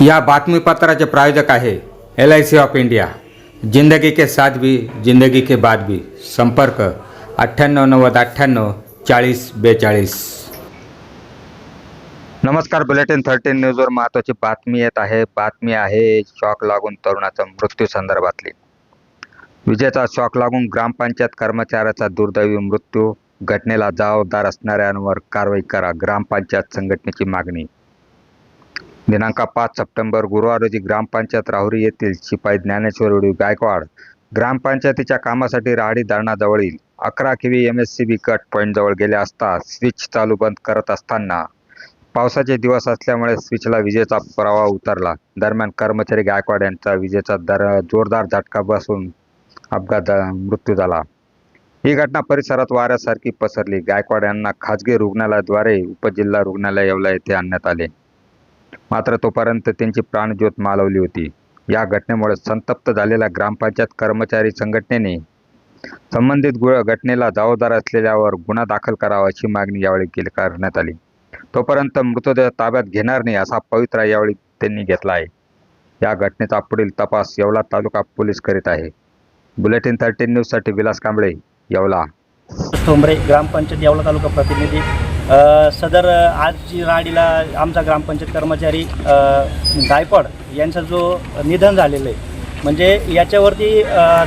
या बातमीपत्राचे प्रायोजक आहे L I C of India जिंदगी के साथ भी जिंदगी के बाद भी. संपर्क अठ्ठ्याण्णव नव्वद अठ्ठ्याण्णव चाळीस बेचाळीस. नमस्कार बुलेटिन थर्टीन न्यूजवर महत्त्वाची बातमी येत आहे. बातमी आहे शॉक लागून तरुणाचा मृत्यू संदर्भातली. विजेचा शॉक लागून ग्रामपंचायत कर्मचाऱ्याचा दुर्दैवी मृत्यू. घटनेला जबाबदार असणाऱ्यांवर कारवाई करा ग्रामपंचायत संघटनेची मागणी. दिनांक पाच सप्टेंबर गुरुवार रोजी ग्रामपंचायत राहुरी येथील शिपाई ज्ञानेश्वर गायकवाड ग्रामपंचायतीच्या कामासाठी राहाडी धरणाजवळील अकरा KV M S C B cut पॉईंटजवळ गेले असता स्विच चालू बंद करत असताना पावसाचे दिवस असल्यामुळे स्विचला विजेचा प्रवाह उतरला. दरम्यान कर्मचारी गायकवाड यांचा विजेचा दर जोरदार झटका बसून अपघात मृत्यू झाला. ही घटना परिसरात वाऱ्यासारखी पसरली. गायकवाड यांना खाजगी रुग्णालयाद्वारे उपजिल्हा रुग्णालय येवला येथे आणण्यात आले. मात्र तोपर्यंत त्यांची प्राणज्योत मालवली होती. या घटनेमुळे संतप्त झालेल्या ग्रामपंचायत कर्मचारी संघटनेने संबंधित गु घटनेला जबाबदार असलेल्यावर गुन्हा दाखल करावा अशी मागणी यावेळी केली करण्यात आली. तोपर्यंत मृतदेह ताब्यात घेणार नाही असा पवित्रा यावेळी त्यांनी घेतला आहे. या घटनेचा पुढील तपास येवला तालुका पोलीस करीत आहे. बुलेटिन थर्टीन न्यूजसाठी विलास कांबळे येवला. ठोंबरे ग्रामपंचायत येवला तालुका प्रतिनिधी सदर आजची आज जी राडीला आमचा ग्रामपंचायत कर्मचारी अ, गायकवाड यांचा जो निधन झालेलं आहे म्हणजे याच्यावरती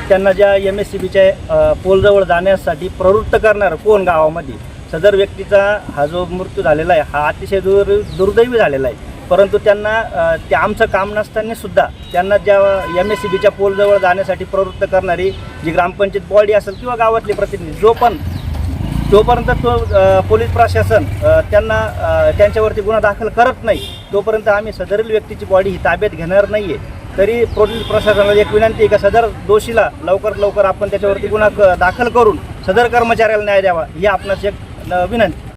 त्यांना ज्या एम एस सी बीच्या पोलजवळ जाण्यासाठी प्रवृत्त करणार कोण गावामध्ये? सदर व्यक्तीचा हा जो मृत्यू झालेला आहे हा अतिशय दुर् दुर्दैवी झालेला आहे. परंतु त्यांना ते आमचं काम नसताना सुद्धा त्यांना ज्या एम एस सी बीच्या पोलजवळ जाण्यासाठी प्रवृत्त करणारी जी ग्रामपंचायत बॉडी असेल किंवा गावातले प्रतिनिधी जो पण जोपर्यंत तो पोलीस प्रशासन त्यांना त्यांच्यावरती गुन्हा दाखल करत नाही तोपर्यंत आम्ही सदरील व्यक्तीची बॉडी ही ताब्यात घेणार नाही आहे तरी पोलीस प्रशासनाला एक विनंती आहे का सदर दोषीला लवकरात लवकर आपण त्याच्यावरती गुन्हा क- दाखल करून सदर कर्मचाऱ्याला न्याय द्यावा ही आपणास एक विनंती.